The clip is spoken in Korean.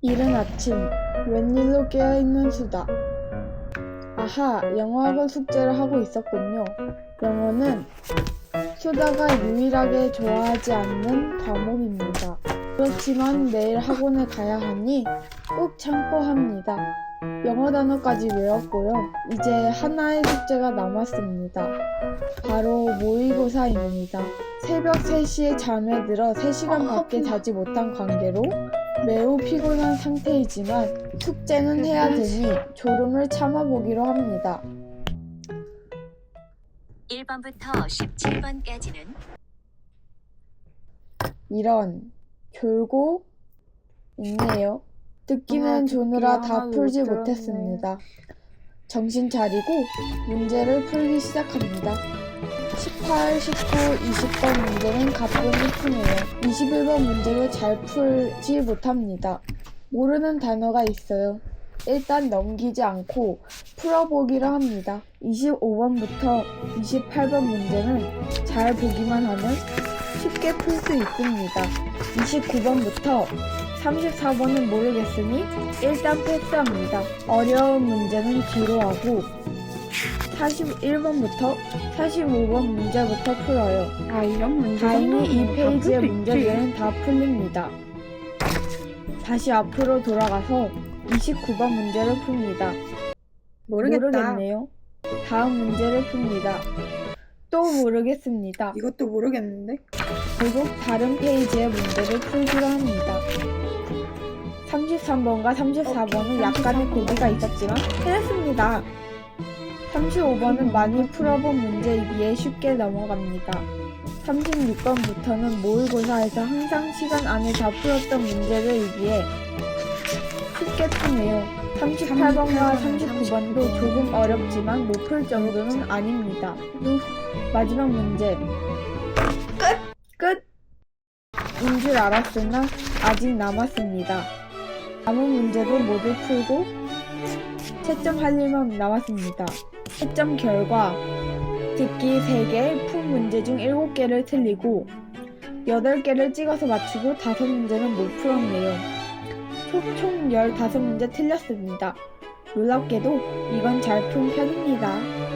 이른 아침, 웬일로 깨어있는 수다. 아하, 영어학원 숙제를 하고 있었군요. 영어는 수다가 유일하게 좋아하지 않는 과목입니다. 그렇지만 내일 학원에 가야 하니 꼭 참고 합니다. 영어 단어까지 외웠고요. 이제 하나의 숙제가 남았습니다. 바로 모의고사입니다. 새벽 3시에 잠에 들어 3시간밖에 자지 못한 관계로 매우 피곤한 상태이지만 숙제는 해야 되니 졸음을 참아보기로 합니다. 1번부터 17번까지는 이런 졸고 있네요. 듣기는 아, 조느라 다 풀지. 못했습니다. 정신 차리고 문제를 풀기 시작합니다. 18, 19, 20번 문제는 가뿐히 푸네요. 21번 문제도 잘 풀지 못합니다. 모르는 단어가 있어요. 일단 넘기지 않고 풀어보기로 합니다. 25번부터 28번 문제는 잘 보기만 하면 쉽게 풀 수 있습니다. 29번부터 34번은 모르겠으니 일단 패스합니다. 어려운 문제는 뒤로 하고 41번부터 45번 문제부터 풀어요. 아 이런 문제 다행히 이 페이지의 수 문제들은 다 풀립니다. 다시 앞으로 돌아가서 29번 문제를 풉니다. 모르겠다. 모르겠네요. 다음 문제를 풉니다. 또 모르겠습니다. 이것도 모르겠는데 결국 다른 페이지의 문제를 풀기로 합니다. 33번과 34번은 약간의 고비가 있었지만 해냈습니다. 35번은 많이 풀어본 문제이기에 쉽게 넘어갑니다. 36번부터는 모의고사에서 항상 시간 안에 다 풀었던 문제들이기에 쉽게 푸네요. 38번과 39번도 조금 어렵지만 못 풀 정도는 아닙니다. 마지막 문제. 끝! 끝! 인 줄 알았으나 아직 남았습니다. 남은 문제도 모두 풀고 채점할 일만 남았습니다. 채점 결과 듣기 3개, 푼 문제 중 7개를 틀리고 8개를 찍어서 맞추고 5문제는 못 풀었네요. 총, 총 15문제 틀렸습니다. 놀랍게도 이건 잘 푼 편입니다.